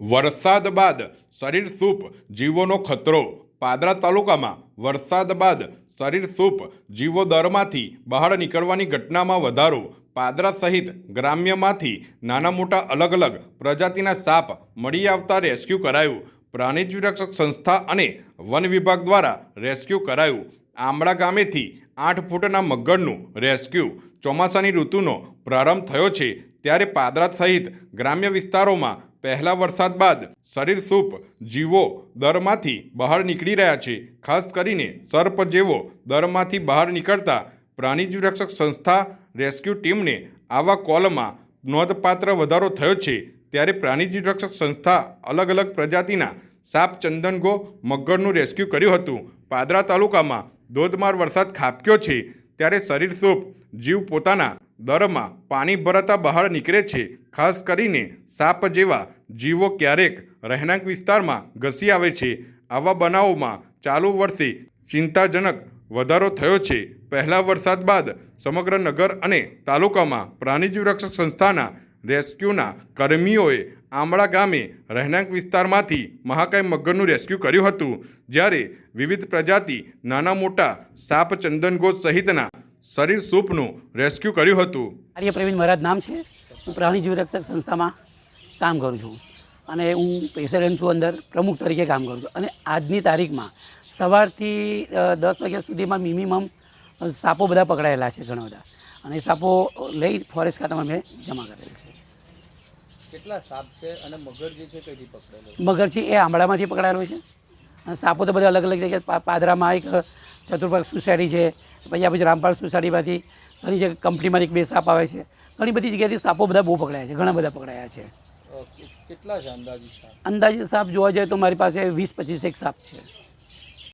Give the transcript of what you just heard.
વરસાદ બાદ શરીર સૂપ જીવોનો ખતરો. પાદરા તાલુકામાં વરસાદ બાદ શરીર સૂપ જીવો દરમાંથી બહાર નીકળવાની ઘટનામાં વધારો. પાદરા સહિત ગ્રામ્યમાંથી નાના મોટા અલગ અલગ પ્રજાતિના સાપ મળી આવતા રેસ્ક્યુ કરાયું. પ્રાણી રક્ષક સંસ્થા અને વન વિભાગ દ્વારા રેસ્ક્યુ કરાયું. આંબળા ગામેથી આઠ ફૂટના મગરનું રેસ્ક્યુ ચોમાસાની ઋતુનો પ્રારંભ થયો છે. ત્યારે પાદરા સહિત ગ્રામ્ય વિસ્તારોમાં પહેલા વરસાદ બાદ શરીર સૂપ, જીવો દરમાંથી બહાર નીકળી રહ્યા છે. ખાસ કરીને સર્પ જેવો દરમાંથી બહાર નીકળતા પ્રાણી રક્ષક સંસ્થા રેસ્ક્યુ ટીમને આવા કોલમાં નોંધપાત્ર વધારો થયો છે. ત્યારે પ્રાણી રક્ષક સંસ્થા અલગ અલગ પ્રજાતિના સાપ, ચંદનગો, મગરનું રેસ્ક્યુ કર્યું હતું. પાદરા તાલુકામાં ધોધમાર વરસાદ ખાબક્યો છે. ત્યારે શરીર સૂપ, જીવ પોતાના દરમાં પાણી ભરાતા બહાર નીકળે છે, ખાસ કરીને સાપ જેવા જીવો ક્યારેક રહેણાંક વિસ્તારમાં ઘસી આવે છે. આવા બનાવોમાં ચાલુ વર્ષે ચિંતાજનક વધારો થયો છે. પહેલા વરસાદ બાદ સમગ્ર નગર અને તાલુકામાં પ્રાણીજીવ રક્ષક સંસ્થાના રેસ્ક્યુના કર્મીઓએ આંબળા ગામે રહેણાંક વિસ્તારમાંથી મહાકાય મગરનું રેસ્ક્યુ કર્યું હતું. જ્યારે વિવિધ પ્રજાતિ નાના મોટા સાપ ચંદનગોજ સહિતના શરીર સૂપનું રેસ્ક્યુ કર્યું હતું. આર્ય પ્રવીણ મહારાજ નામ છે. હું પ્રાણી જીવ રક્ષક સંસ્થામાં કામ કરું છું. અને હું પ્રેસિડેન્ટ છું અંદર પ્રમુખ તરીકે કામ કરું છું. અને આજની તારીખમાં સવારથી દસ વાગ્યા સુધીમાં મિનિમમ સાપો બધા પકડાયેલા છે ઘણા બધા. અને સાપો લઈ ફોરેસ્ટ ખાતામાં મેં જમા કરેલ છે. કેટલા સાપ છે અને મગર જે છે કઈથી પકડેલો મગર છે એ આંબળામાંથી પકડાયેલો છે. અને સાપો તો બધા અલગ અલગ જગ્યાએ પાદરામાં એક ચતુર્પાક સોસાયટી છે. પછી આ પછી રામપાલ સોસાયટીમાંથી ઘણી જગ્યાએ કંપનીમાંથી એક બે સાપ આવે છે. ઘણી બધી જગ્યાએથી સાપો બધા બહુ પકડાયા છે ઘણા બધા પકડાયા છે. કેટલા છે અંદાજિત સાપ? અંદાજે સાપ જોવા જાય તો મારી પાસે વીસ પચીસ એક સાપ છે.